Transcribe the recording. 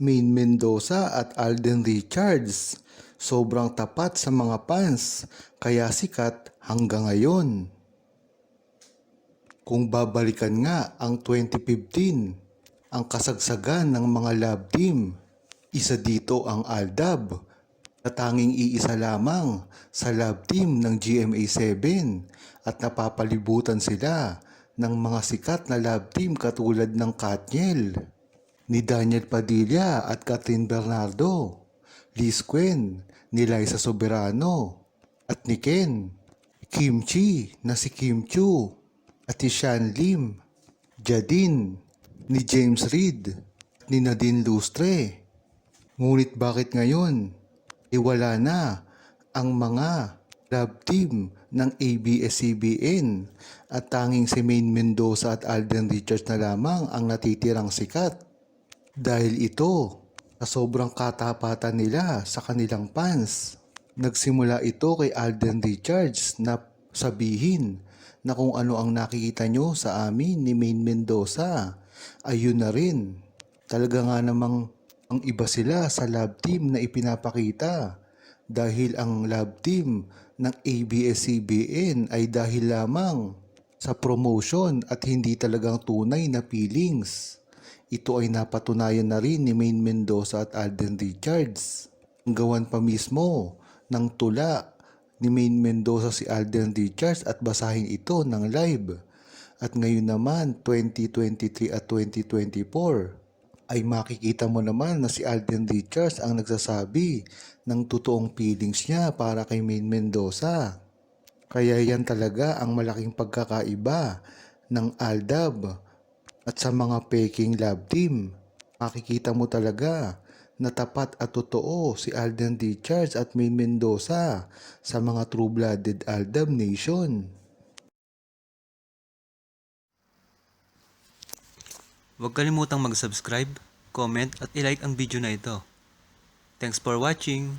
Main Mendoza at Alden Richards. Sobrang tapat sa mga fans, kaya sikat hanggang ngayon. Kung babalikan nga ang 2015, ang kasagsagan ng mga love team, isa dito ang Aldab na tanging iisa lamang sa love team ng GMA7 at napapalibutan sila ng mga sikat na love team katulad ng Katniel, ni Daniel Padilla at Catherine Bernardo, Liz Quen, ni Liza Soberano, at ni Ken, Kim Chi na si Kim Chu, at ni Sean Lim, Jadine, ni James Reid, ni Nadine Lustre. Ngunit bakit ngayon, iwala na ang mga love team ng ABS-CBN at tanging si Main Mendoza at Alden Richards na lamang ang natitirang sikat. Dahil ito, sa sobrang katapatan nila sa kanilang fans. Nagsimula ito kay Alden Richards na sabihin na kung ano ang nakikita nyo sa amin ni Main Mendoza, ayun na rin. Talaga nga namang ang iba sila sa love team na ipinapakita dahil ang love team ng ABS-CBN ay dahil lamang sa promotion at hindi talagang tunay na feelings. Ito ay napatunayan na rin ni Main Mendoza at Alden Richards. Ang gawan pa mismo ng tula ni Main Mendoza si Alden Richards at basahin ito ng live. At ngayon naman 2023 at 2024 ay makikita mo naman na si Alden Richards ang nagsasabi ng totoong feelings niya para kay Main Mendoza. Kaya yan talaga ang malaking pagkakaiba ng Aldab at sa mga peking love team. Makikita mo talaga na tapat at totoo si Alden Richards at Main Mendoza sa mga true-blooded Aldab Nation. Huwag kalimutang mag-subscribe, comment at ilike ang video na ito. Thanks for watching!